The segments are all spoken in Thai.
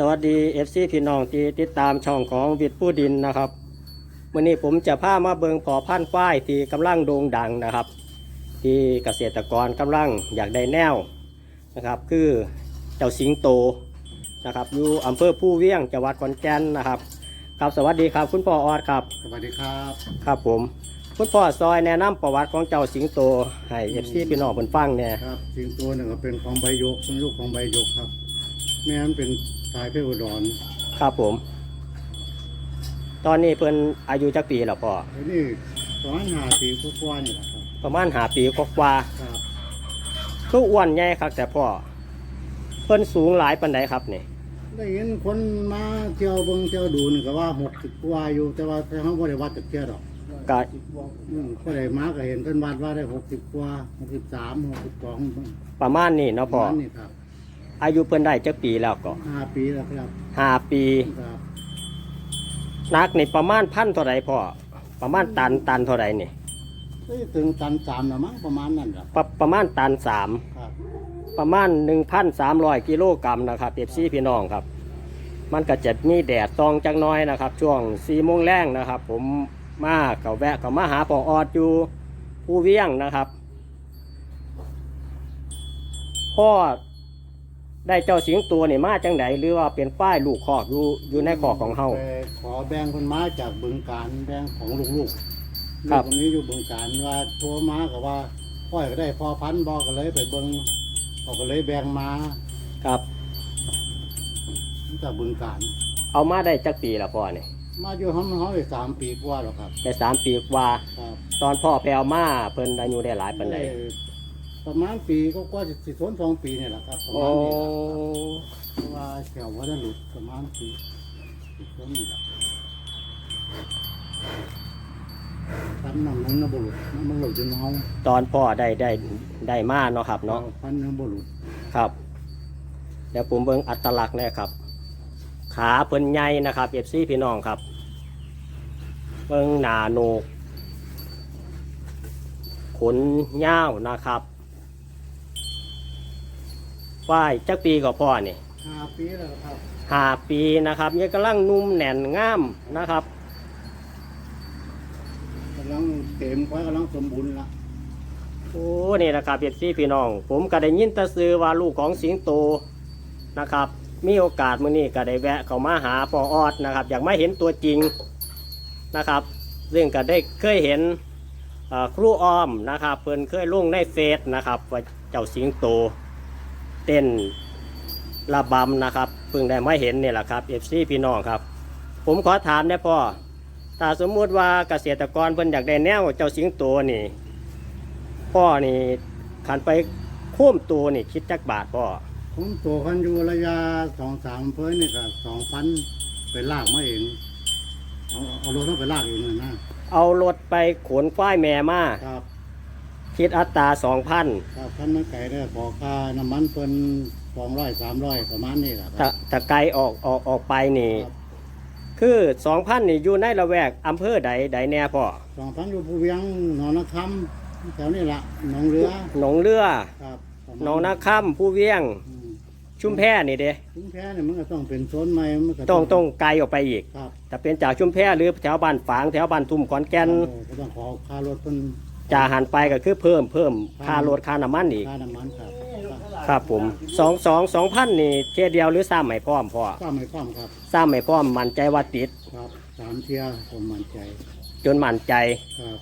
สวัสดี FC พี่น้องที่ติดตามช่องของวิทย์ผู้ดินนะครับวันนี้ผมจะพามาเบิงพอพันธุ์ฝ้ายที่กำลังโด่งดังนะครับ ที่เกษตรกรกำลังอยากได้แนวนะครับ คือเจ้าสิงโตนะครับอยู่อำเภอผู้เวียงจังหวัดขอนแก่นนะครับครับสวัสดีครับคุณพ่อออดครับ สวัสดีครับครับผมคุณพ่อซอยแนะนำประวัติของเจ้าสิงโตให้ FC พี่น้องเพิ่นฟังเนี่ยครับสิ่งตัวหนึ่งก็เป็นของใบยกเป็นลูกของใบยกครับ แม่มันเป็น สายเพชรอุดรครับผม ตอนนี้เพิ่นอายุจักปีแล้วพ่อแล้วนี่สองห้าปีกว่าๆนี่แหละครับประมาณหาปีกว่าครับๆคืออ้วนใหญ่ครับแต่พ่อเพิ่นสูงหลายปานใดครับนี่ได้เห็นคนมาเที่ยวเบิ่งเที่ยวดูนี่ก็ว่าหกสิบกว่าอยู่แต่ว่าเขาบ่ได้วัดจากเที่ยวดอกก็อืมก็ได้มาก็เห็นเพิ่นวัดว่าได้หกสิบกว่าหกสิบสามหกสิบสองประมาณนี้เนาะพ่อ นี่ครับ อายุเพิ่นได้จักปีแล้วก็ห้าปีแล้วครับห้าปีครับนักนี่ประมาณพันเท่าไรพ่อประมาณตันตันเท่าไรนี่เอ้ยถึงตันสามแล้วมั้งประมาณนั้นครับประประมาณตันสามครับประมาณ1,300กิโลกรัมนะครับเอฟซีพี่น้องครับ มันก็จะมีแดดซองจักหน้อยนะครับ ช่วง4โมงแรงนะครับ ผมมาเขาแวะเขามาหาปอออดอยู่ผู้เวียงนะครับพ่อ ได้เจ้าสิงตัวนี่มาจังไดหรือว่าเป็นป้ายลูกคอกอยู่อยู่ในคอกของเฮา ไปขอแบ่งคนมาจากบึงการแบ่งของลูกๆครับ ลูกคนนี้อยู่บึงการว่าโทรมากับว่าพ่อยก็ได้พอพันธุ์บอกก็เลยไปเบิ่งเขาก็เลยแบ่งมาครับ จากบึงการเอามาได้จักปีละพ่อนี่มาอยู่ห้องเขาได้สามปีกว่าแล้วครับ ได้สามปีกว่า ครับตอนพ่อไปเอามาเพิ่นอายุได้หลายปานใดได้ ประมาณปีก็กว่าจะสิสนสองปีนี่แหละครับประโอ้มาณนี้ล่ะเพราะว่าแถวว่าได้หลุดประมาณปีสิสนนี่แหละพันน้ำนั้นนะบุรุษมันหลุดจนเฮาตอนพ่อได้ได้ได้มาเนาะครับเนาะพันน้ำบุรุษครับ เดี๋ยวผมเบิ่งอัตลักษณ์เนะครับ ขาเพิ่นใหญ่นะครับเอฟซีพี่น้องครับ เบิ่งหนาโหนกขนยาวนะครับ ว่ายจักปีก็พ่อนี่ห้าปีแล้วครับห้าปีนะครับยังกำลังนุ่มแน่นงามนะครับกำลังเต็มไว้กำลังสมบูรณ์ละโอ้นี่นะครับเอฟซีพี่น้อง ผมก็ได้ยินแตะซื้อว่าลูกของสิงโตนะครับ มีโอกาสมื้อนี้ก็ได้แวะเข้ามาหาปอออดนะครับ อยากมาเห็นตัวจริงนะครับ ซึ่งก็ได้เคยเห็นเอ่อครูอ้อมนะครับ เพิ่นเคยลงในเฟซนะครับว่าเจ้าสิงโต เต้นระบำนะครับเพิ่งได้มาเห็นนี่แหละครับเอฟซีพี่น้องครับ ผมขอถามได้พ่อถ้าสมมุติว่าเกษตรกรเพิ่นอยากได้แนวเจ้าสิงโตนี่ พ่อนี่ขันไปโค้มตัวนี่คิดจักบาทพ่อผมตัวคันอยู่ระยะสองสามเพื่อนนี่ก็สองพันไปลากมาเองเอาเอารถเข้าไปลากเองเลยนะเอารถไปขนควายแม่มาครับ คิดอัตราสองพันครับคันนั้นไก่ได้บอกค่าน้ำมันเพิ่นสองร้อยสามร้อยประมาณนี้แหละคถ้ารับถ้าไกลออกออกออกไปนี่ครับคือสองพันนี่อยู่ในละแวกอำเภอใดใดแน่พ่อสองพันอยู่ภูเวียงหนองนาคำแถวนี้ละหนองเรือหนองเรือครับประมาณหนองนาค่ำผู้เวียง อืมชุมแพนี่เด้ชุมแพเนี่ยมันก็ต้องเป็นโซนใหม่มันก็ต้องต้องไกลออกไปอีก ครับแต่เป็นจากชุมแพหรือแถวบ้านฝางแถวบ้านทุ่มขอนแก่นเออก็ต้องขอค่ารถเพิ่น จะหันไปก็คือเพิ่มเพิ่มค่ารถค่าน้ำมันอีกค่าน้ำมันครับครับผมสองสองสองพันนี่เทียเดียวหรือซ้ำไม่พร้อมพ่อก็ไม่ความครับซ้ำไม่พร้อมมั่นใจว่าติดครับสามเที่ยผมมั่นใจ จนมั่นใจครับ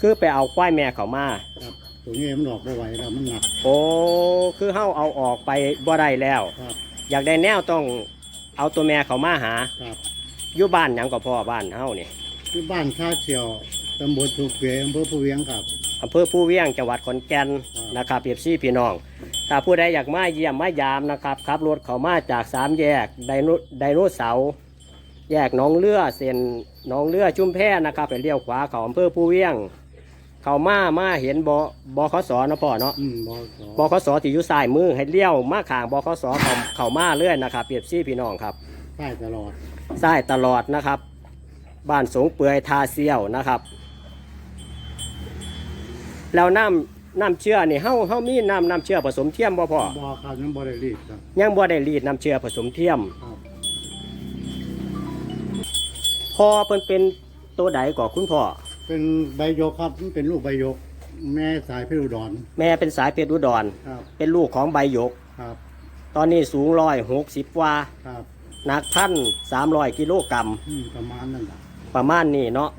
คือไปเอาควายแม่เขามาครับตัวนี้มันออกไม่ไหวแล้วมันหนักโอ้คือเฮาเอาออกไปบ่ได้แล้วครับอยากได้แนวต้องเอาตัวแม่เขามาหาครับอยู่บ้านหยังก็พ่อบ้านเฮานี่ที่บ้านท่าเชียว ตำบลถูกเวียงอำเภอภูเวียงครับ อำเภอผู้เวียงจังหวัดขอนแก่นครับนะครับเปียบซี่พี่น้อง ถ้าผู้ใดอยากมาเยี่ยมมายามนะครับขับรถเขามาจากสามแยกไดโนไดโนเสาร์แยกหนองเลือเส้นหนองเลือชุ่มแพนะครับไปเลี้ยวขวาเขาอำเภอผู้เวียง เขามามาเห็นบอบขสนะพ่อเนาะ อืมบขบขสที่อยู่ซ้ายมือให้เลี้ยวมาข้างบขสเขาเขามาเรื่อยนะครับเปรียบซี่พี่น้องครับใต้ตลอดซ้ายตลอดนะครับ บ้านสงเปื่อยทาเซียวนะครับ แล้วน้ำน้ำเชื่อนี่เฮาเฮามีน้ำน้ำเชื่อผสมเทียมบ่พ่อบ่อครับยังบ่ได้รีดครับยังบ่ได้รีดน้ำเชื่อผสมเทียมพ่อเพิ่นเป็นตัวใดก่อคุณพ่อเป็นใบยกครับเป็นลูกใบยก แม่สายเพชรอุดรแม่เป็นสายเพชรอุดรคเป็นลูกของใบยก ครับ ตอนนี้สูงร้อยหกสิบกว่าครับหนักพันสามร้อยกิโลกรัมอืมประมาณนั้นแหละประมาณนี้เนาะ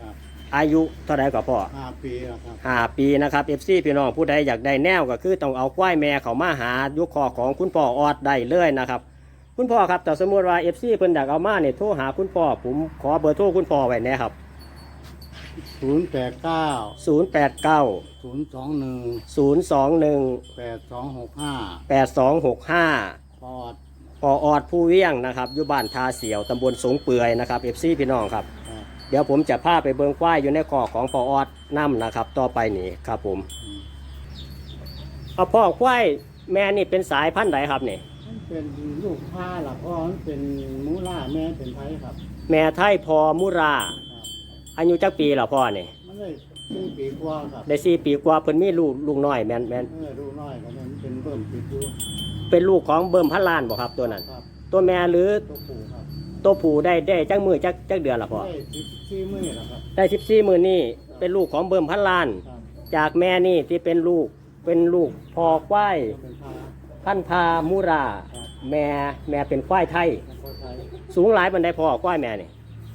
อายุเท่าไรก่อพ่อห้าปีแล้วครับห้าปีนะครับเอฟซีพี่น้องผู้ใดอยากได้แนวก็คือต้องเอาควายแม่เขามาหายุคคอของคุณพ่อออดได้เลยนะครับคุณพ่อครับแต่สมมติว่าเอฟซีเพิ่นอยากเอามาเนี่ยโทรหาคุณพ่อผมขอเบอร์โทรคุณพ่อไว้แนะครับศูนย์แปดเก้า0 8 9ศูนย์สองหนึ่ง0 2 1แปดสองหกห้า8 2 6 5ปอดปอออดผู้เวียงนะครับอยู่บ้านทาเสียวตำบลสงเปื่อยนะครับเอฟซีพี่น้องครับครับ เดี๋ยวผมจะพาไปเบิงควายอยู่ในคอกของปอออดน้ำนะครับ ต่อไปนี่ครับผมอืมเอาพ่อควายแม่นี่เป็นสายพันธุ์ใดครับนี่มันเป็นลูกผ้าหลักพ่อมันเป็นมูล่าแม่เป็นไทยครับ แม่ไทยพอมุราครับอายุจักปีแล้วพ่อนี่มันได้สี่ปีกว่าครับได้สี่ปีกว่าเพิ่นมีลูกลูกน้อยแม่นแม่นเออดูน้อยกันมันเป็นเบิ่มติดอยู่เป็นลูกของเบิ่มพันล้านบ่ครับตัวนั้นครับตัวแม่หรือตัวปู่ครับ ตัวผู้ได้ได้จักมือจักจักเดือนละพ่อได้สิบสี่มื้อแล้วครับได้สิบสี่มือนี่เป็นลูกของเบิ่มพันล้าน ครับจากแม่นี่ที่เป็นลูกเป็นลูกพอควายเป็นผ้าพันพามุราครับแม่แม่เป็นควายไทยเป็นคนไทยสูงหลายบันไดพอควายแม่นี่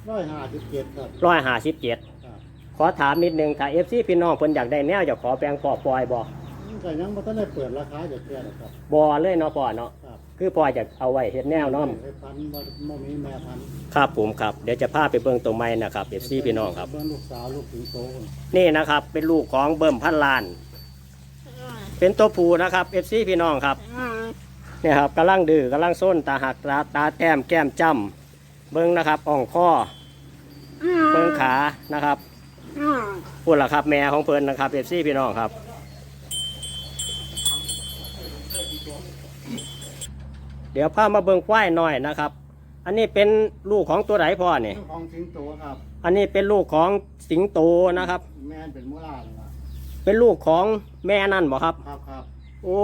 ร้อยห้าสิบเจ็ดครับร้อยห้าสิบเจ็ดครับขอถามนิดนึงถ้าเอฟซีพี่น้องเพิ่นอยากได้แนวอยากขอแปลงพ่อปล่อยบ่มันก็ยังไม่ทันได้เปิดราคาจะเท่าไหร่ครับบ่เลยเนาะพ่อเนาะ ครับคือพ่อจะเอาไว้เฮ็ดแนวเนาะให้พันบ่บ่มีแม่พันธุ์ครับผมครับเดี๋ยวจะพาไปเบิ่งตัวไม้นะครับเอฟซีพี่น้องครับเบิ่งลูกสาวลูกถึงโตคนนี่นะครับ เป็นลูกของเบิ่มพันล้าน เป็นตัวผู้นะครับเอฟซีพี่น้องครับเนี่ยครับกำลังดื้อกำลังส้นตาหักตาตาแต้มแก้มจ้ำเบิ่งนะครับอ่องข้อเบิ่งขานะครับพูดละครับแม่ของเพิ่นนะครับเอฟซีพี่น้องครับ เดี๋ยวพามาเบิ่งควายหน่อยนะครับ อันนี้เป็นลูกของตัวไหนพ่อเนี่ยเจ้าของสิงโตครับอันนี้เป็นลูกของสิงโตนะครับ แม่เป็นมูล่าเลยครับเป็นลูกของแม่นั่นบ่ครับ ครับครับโอ้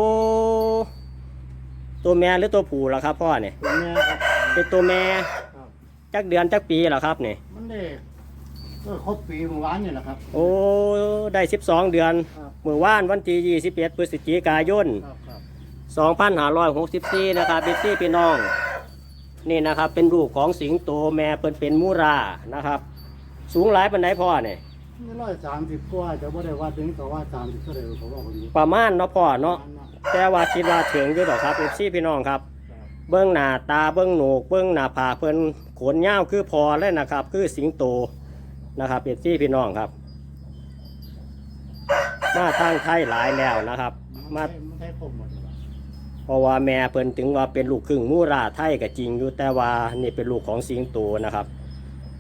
ตัวแม่หรือตัวผู้ล่ะครับพ่อเนี่ยเป็นแม่ครับเป็นตัวแม่ครับ จักเดือนจักปีล่ะครับเนี่ยมันได้ก็ครบปีเมื่อวานนี่แหละครับ โอ้ได้ 12 เดือนครับ เมื่อวานวันที่21พฤศจิกายน ครับครับ 2564นะครับพี่พี่พี่น้องนี่นะครับเป็นลูกของสิงโตแม่เพิ่นเป็นมูรานะครับ สูงหลายปานใดพ่อเนี่ยนี่ร้อยสามสิบกว่าจะบ่ได้ว่าถึงเขาว่าสามสิบเท่าไหร่เขาว่าคนนี้ประมาณเนาะพ่อเนาะประมณแต่ว่าคิดว่าถึงอยู่ดอกครับเอฟซีพี่น้องครับครับ เบื้องหน้าตาเบื้องโหนกเบื้องหน้าผากเพิ่นขนยาวคือพอเลยนะครับ คือสิงโตนะครับเอฟซีพี่น้องครับ มาทางไทยหลายแล้วนะครับ มามันใช้ผมหมด เลยว่ะเพราะว่าแม่เพิ่นถึงว่าเป็นลูกครึ่งมูราไทยก็จริงอยู่แต่ว่านี่เป็นลูกของสิงโตนะครับ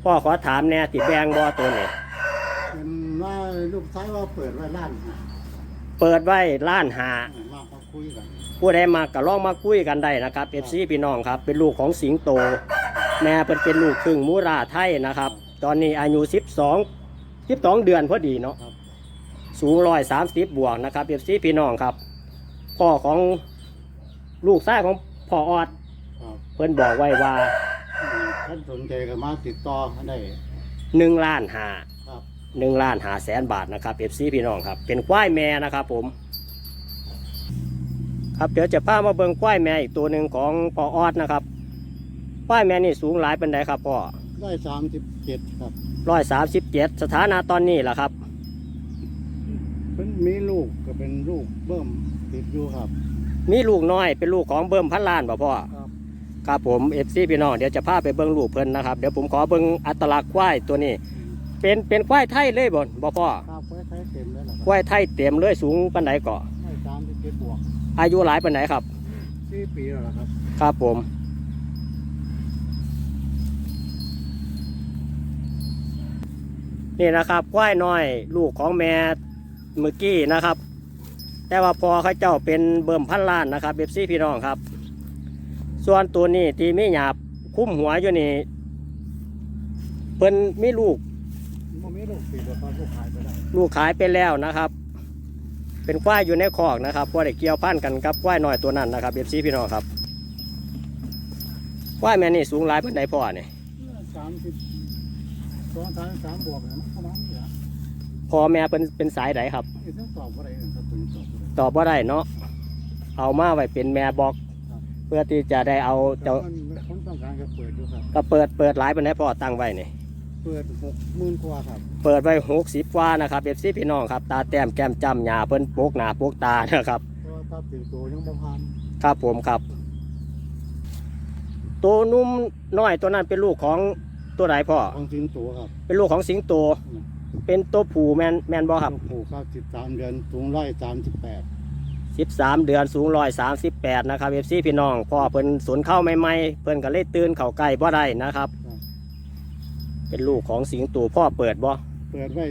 พ่อขอถามแน่ติแบงบ่ตัวนี้เป็นว่าลูกชายว่าเปิดไว้ร้านอาหารเปิดไว้ล้านหามามาคุยกันผู้ใดมาก็ลองมาคุยกันได้นะครับเอฟซีพี่น้องครับ เป็นลูกของสิงโต แม่เป็นเป็นลูกครึ่งมูราไทยนะครับ ตอนนี้อายุ 12 12 เดือนพอดีเนาะ ครับ สูงร้อยสามสิบบวกนะครับเอฟซีพี่น้องครับพ่อของ ลูกชายของพ่อออด ครับเพิ่นบอกไว้ว่าอืมท่านสนใจก็มาติดต่อกันได้1ล้านหาครับ1ล้านหาแสนบาทนะครับเอฟซีพี่น้องครับ เป็นควายแม่นะครับผม ครับเดี๋ยวจะพามาเบิ่งควายแม่อีกตัวหนึ่งของพ่อออดนะครับควายแม่นี่สูงหลายเป็นไดครับพ่อได้สามสิบเจ็ดครับร้อยสามสิบเจ็ดสถานะตอนนี้ล่ะครับเป็นมีลูกก็เป็นลูกเบิ่มติดอยู่ครับ มีลูกน้อยเป็นลูกของเบิ่มพันล้านบ่พ่อครับ ครับผมเอฟซีพี่น้องเดี๋ยวจะพาไปเบิ่งลูกเพิ่นนะครับเดี๋ยวผมขอเบิ่งอัตลักษณ์ควายตัวนี้ เป็นเป็นควายไทยเลยบ่บ่พ่อครับไว้ใช้เต็มแล้วล่ะคครับวายไทยเต็มเลยสูงปานใดเกาะได้สามสิบเจ็ดบวกอายุหลายปานใดครับ สี่ปีแล้วล่ะครับครับผม นี่นะครับควายน้อย ลูกของแม่เมื่อกี้นะครับ แต่ว่าพอเขาเจ้าเป็นเบิ่มพันล้านนะครับเบบซี่พี่น้องครับ ส่วนตัวนี้ที่มีหยาบคุ้มหัวอยู่นี่เพิ่นมีลูกมันมีลูกติดแล้วครับลูกขายไปแล้วลูกขายไปแล้วนะครับ เป็นควายอยู่ในคอกนะครับพอได้เกี่ยวพันกันกับควายน้อยตัวนั้นนะครับเบบซี่พี่น้องครับควายแม่นี่สูงหลายเพิ่นใดพ่อเนี่ยสามสิบสองสามสามบวกเนี่ยมันประมาณนี้แหละพ่อแม่เป็นเป็นสายไหนครับนี่ต้องตอบอะไรเนี่ยครับตัวนี้ตอบอะไร ตอบว่าได้เนาะเอามาไว้เป็นแม่บอกครับเพื่อที่จะได้เอาแต่เจ้ามันคนต้องการจะเปิดดูครับก็เปิดเปิดหลายเป็นให้พ่อตั้งไว้นี่เปิดหกหมื่นกว่าครับเปิดไว้หกสิบกว่านะครับเอฟซีพี่น้องครับ ตาแต้มแก้มจำหยาเพิ่นโปกหนาโปกตานะครับเพราะว่าถ้าถึงตัวยังบ่ผ่านครับผมครับ ตัวนุ่มน้อยตัวนั้นเป็นลูกของตัวไหนพ่อของจริงตัวครับ เป็นลูกของสิงโต เป็นตัวผู้แมนแมนบอครับผูกครับสิบสามเดือนสูงร้อยสามสิบแปดสิบสามเดือนสูงร้อยสามสิบแปดนะครับเอฟซีพี่น้องพ่อเพิ่นสนเข้าใหม่ๆเพิ่นก็เลยตื่นเข่าใกล้บ่ได้นะครับ เป็นลูกของสิงโตพ่อเปิดบ่เปิดไว้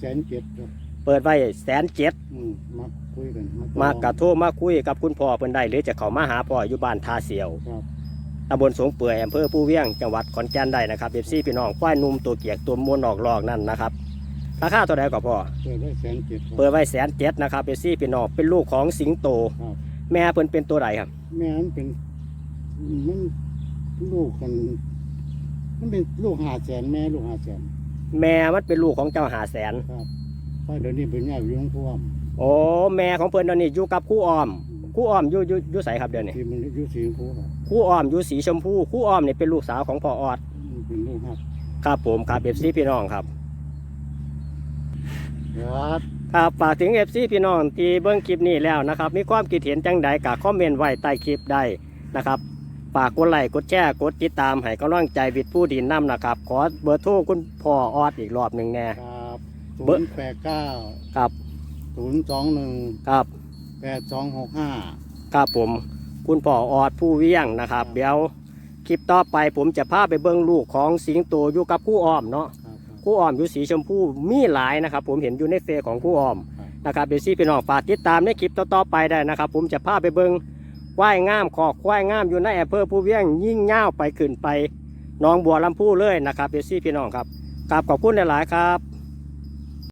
แสนเจ็ดครับเปิดไว้แสนเจ็ดอืมมาคุยกันมากระโทรมาคุยกับคุณพ่อเพิ่นได้หรือจะเข้ามาหาพ่ออยู่บ้านท่าเสียวครับตำบลสงเปื่อยอำเภอผู้เวียงจังหวัดขอนแก่นได้นะครับเอฟซีพี่น้องควายหนุ่มตัวเกียกตัวมวนออกลอกนั่นนะครับ ราคาตัวใดก็พ่อเปิดไว้แสนเจ็ดครับ เปิดไว้แสนเจ็ดนะครับเอฟซีพี่น้องเป็นลูกของสิงโต ครับ แม่เพิ่นเป็นตัวใดครับ แม่มันเป็นมันลูกกัน มันเป็นลูกหาแสนแม่ลูกหาแสนแม่มันเป็นลูกของเจ้าหาแสนครับเพราะเดี๋ยวนี้เป็นแง่อยู่ของพ่วมโอ้แม่ของเพิ่นตอนนี้อยู่กับครู่อ้อมครู่อ้อมอยู่อยู่อยู่ไสครับเดี๋ยวนี้ที่มันอยู่สีชมพูครับครู่อ้อมอยู่สีชมพูครู่อ้อมนี่เป็นลูกสาวของพ่อออด มันเป็นลูกหัก ครับผมครับเอฟซีพี่น้องครับ ครับครับฝากถึงเอฟซีพี่น้องที่เบิ้งคลิปนี้แล้วนะครับ มีความคิดเห็นจังใดกะคอมเมนต์ไว้ใต้คลิปได้นะครับฝากกดไลค์กดแชร์กดติดตามให้กำลังใจวิทย์ผู้ดินน้ำนะครับ ขอเบอร์โทรคุณพ่อออดอีกรอบหนึ่งแน่ครับศูเบอร์นย์แปดเก้าครับศูนย์สองหนึ่งครับแปดสองหกห้าครับผมคุณพ่อออดผู้เวียงนะครับ เดี๋ยวคลิปต่อไปผมจะพาไปเบิ้งลูกของสิงโตอยู่กับคู่อ้อมเนาะ ครับครับคู่อ้อมอยู่สีชมพูมีหลายนะครับ ผมเห็นอยู่ในเฟซของคู่อ้อมครับนะครับเดี๋ยวซี่พี่น้องฝากติดตามในคลิปต่อๆไปได้นะครับ ผมจะพาไปเบิ้งควายงามขอกควายงามอยู่ในอำเภอผู้เวียงยิ่งเง่าวไปขึ้นไปหน้องบัวลำพูเลยนะครับเดี๋ยวซี่พี่น้องครับกราบขอบคุณหลายๆครับ